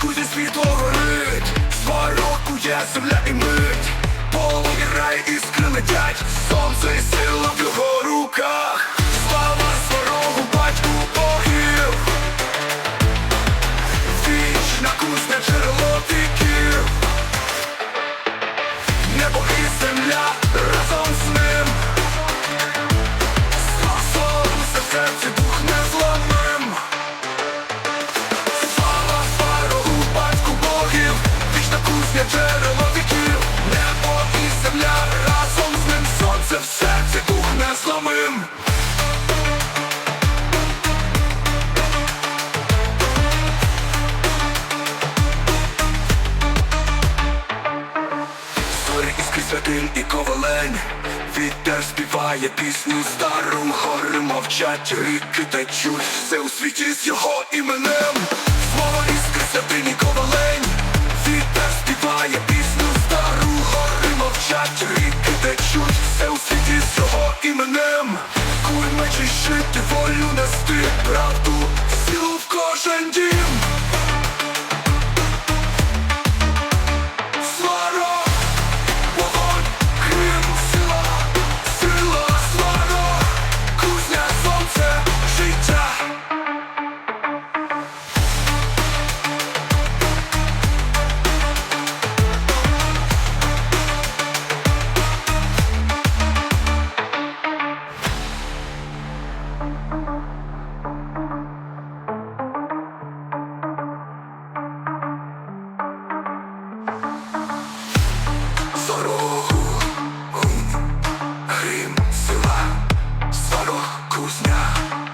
куди світло горить, Сварокує земля і мить, полумірає іскри летять, сонце Іскри святин і ковалень. Вітер співає пісню стару. Гори мовчать, ріки течуть. Все у світі з його іменем. Слово іскри святин і ковалень. Вітер співає пісню стару. Гори мовчать, ріки течуть. Все у світі з його іменем. Куй мечі жити, волю нести. Правду, силу в кожен дім кузня,